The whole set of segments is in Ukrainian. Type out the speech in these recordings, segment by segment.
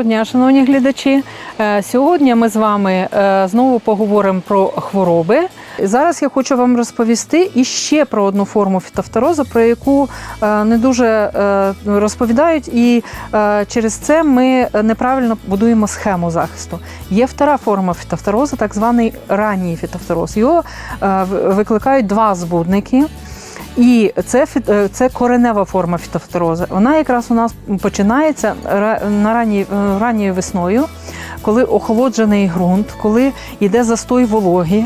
Доброго дня, шановні глядачі. Е, Сьогодні ми з вами е, знову поговоримо про хвороби. Зараз я хочу вам розповісти іще про одну форму фітофторозу, про яку е, не дуже розповідають, і через це ми неправильно будуємо схему захисту. Є втора форма фітофторозу, так званий ранній фітофтороз. Його викликають два збудники. І це, е, це коренева форма фітофторозу. Вона якраз у нас починається на ранній, е, ранньою весною, коли охолоджений ґрунт, коли йде застой вологи,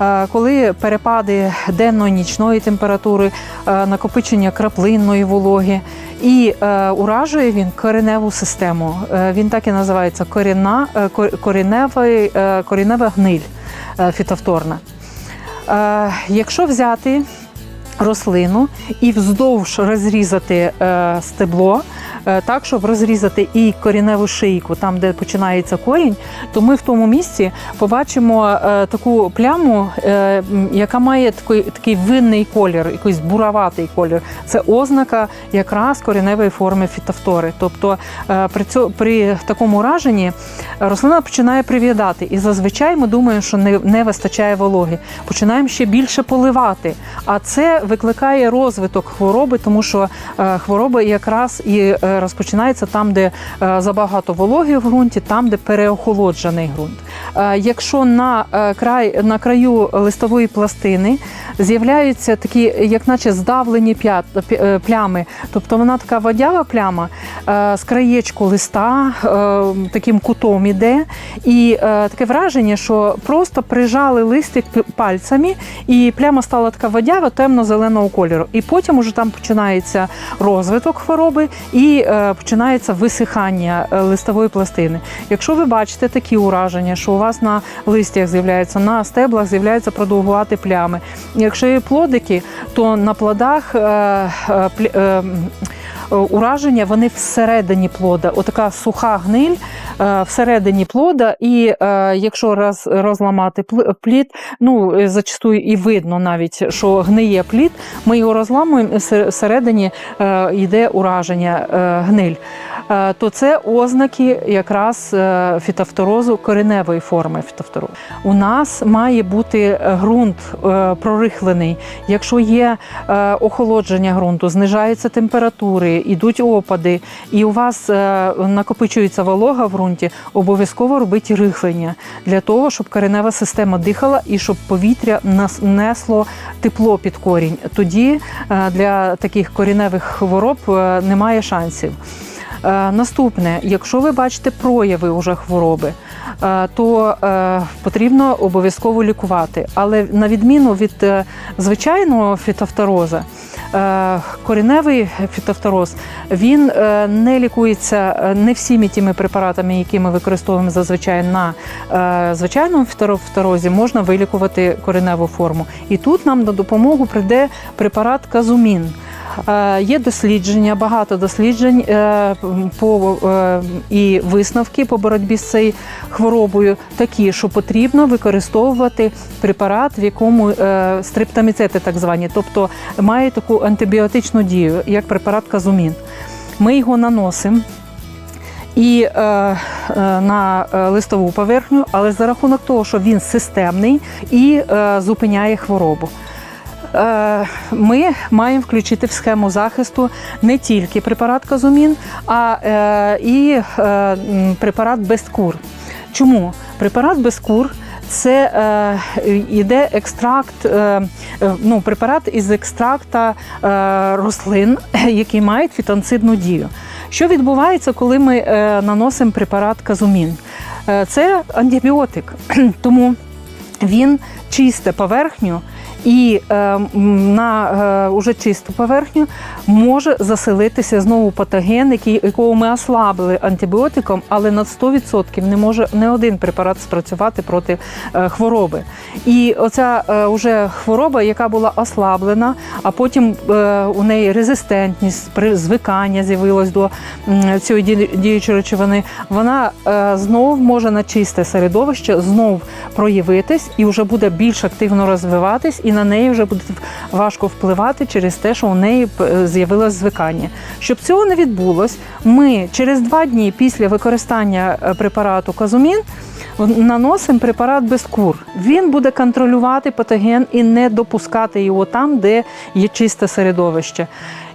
е, коли перепади денно-нічної температури, накопичення краплинної вологи. І уражує він кореневу систему. Він так і називається корінна, кор- кореневий, е, коренева гниль фітофторна. Якщо взяти рослину і вздовж розрізати е, стебло, е, так, щоб розрізати і коріневу шийку, там, де починається корінь, то ми в тому місці побачимо е, таку пляму, яка має такий, такий винний колір, якийсь бураватий колір. Це ознака якраз коріневої форми фітофтори. Тобто при, цьо, при такому ураженні рослина починає прив'ядати. І зазвичай ми думаємо, що не, не вистачає вологи. Починаємо ще більше поливати. А це викликає розвиток хвороби, тому що е, хвороба якраз і е, розпочинається там, де е, забагато вологи в ґрунті, там, де переохолоджений ґрунт. Е, Якщо на е, край на краю листової пластини з'являються такі, як наче здавлені е, плями, тобто вона така водява пляма з краєчку листа, таким кутом іде, і таке враження, що просто прижали листик пальцями, і пляма стала така водява, темно-зеленого кольору. І потім уже там починається розвиток хвороби і починається висихання листової пластини. Якщо ви бачите такі ураження, що у вас на листях з'являються, на стеблах з'являються продовгувати плями. Якщо є плодики, то на плодах е, е, е, ураження вони всередині плода. Отака суха гниль всередині плода, і якщо роз, розламати пл- плід, ну зачастую і видно навіть, що гниє плід, ми його розламуємо, і всередині йде ураження гниль. Е, То це ознаки якраз е, фітофторозу кореневої форми фітофторозу. У нас має бути е, ґрунт прорихлений. Якщо є охолодження ґрунту, знижаються температури, йдуть опади, і у вас накопичується волога в ґрунті, обов'язково робіть рихлення для того, щоб коренева система дихала і щоб повітря несло тепло під корінь. Тоді для таких коріневих хвороб немає шансів. Е, Наступне, якщо ви бачите прояви уже хвороби, е, то е, потрібно обов'язково лікувати. Але на відміну від звичайного фітофтороза, кореневий фітофтороз він не лікується не всіми тими препаратами, які ми використовуємо зазвичай на звичайному фітофторозі, можна вилікувати кореневу форму. І тут нам на допомогу прийде препарат казумін. Е, Є дослідження, багато досліджень е, по е, і висновки по боротьбі з цією хворобою такі, що потрібно використовувати препарат, в якому стриптоміцети так звані, тобто має таку антибіотичну дію, як препарат казумін. Ми його наносимо. І е, на листову поверхню, але за рахунок того, що він системний і е, зупиняє хворобу. Е, Ми маємо включити в схему захисту не тільки препарат казумін, а е, і е, препарат безкур. Чому? Препарат безкур це е, йде екстракт, е, ну, препарат із екстракта е, рослин, які мають фітонцидну дію. Що відбувається, коли ми е, наносимо препарат казумін? Е, це антибіотик, тому він чисте поверхню. І е, на е, уже чисту поверхню може заселитися знову патоген, який, якого ми ослабили антибіотиком, але на 100% не може не один препарат спрацювати проти е, хвороби. І оця е, уже хвороба, яка була ослаблена, а потім е, у неї резистентність, звикання з'явилось до м, цієї діючої речовини, вона е, знов може на чисте середовище знов проявитись і вже буде більш активно розвиватись і на неї вже буде важко впливати через те, що у неї е, з'явилось звикання. Щоб цього не відбулось, ми через два дні після використання е, препарату казумін наносимо препарат без кур. Він буде контролювати патоген і не допускати його там, де є чисте середовище.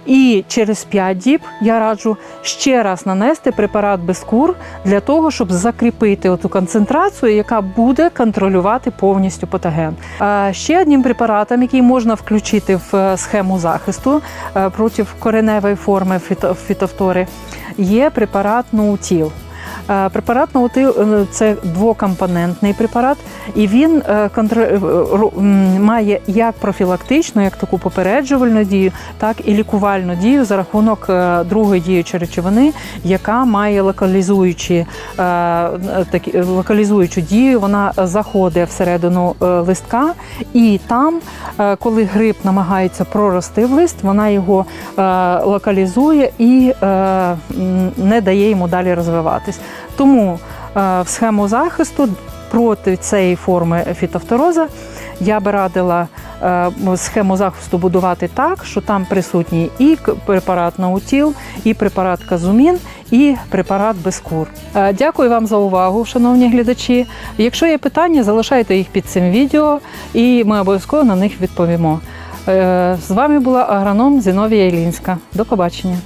І через 5 діб я раджу ще раз нанести препарат без кур для того, щоб закріпити ту концентрацію, яка буде контролювати повністю патоген. Ще одним препаратом, який можна включити в е, схему захисту е, проти кореневої форми фіто- фітофтори, є препарат ноутіл. Е, Препарат ноутил е, це двокомпонентний препарат, і він е, має як профілактичну, як таку попереджувальну дію, так і лікувальну дію за рахунок другої діючої речовини, яка має локалізуючі, такі, локалізуючу дію. Вона заходить всередину листка, і там, коли гриб намагається прорости в лист, вона його локалізує і не дає йому далі розвиватись. Тому е, в схему захисту проти цієї форми фітофтороза я би радила е, схему захисту будувати так, що там присутній і препарат наутіл, і препарат казумін, і препарат без кур. Е, Дякую вам за увагу, шановні глядачі. Якщо є питання, залишайте їх під цим відео, і ми обов'язково на них відповімо. З вами була агроном Зіновія Ілінська. До побачення.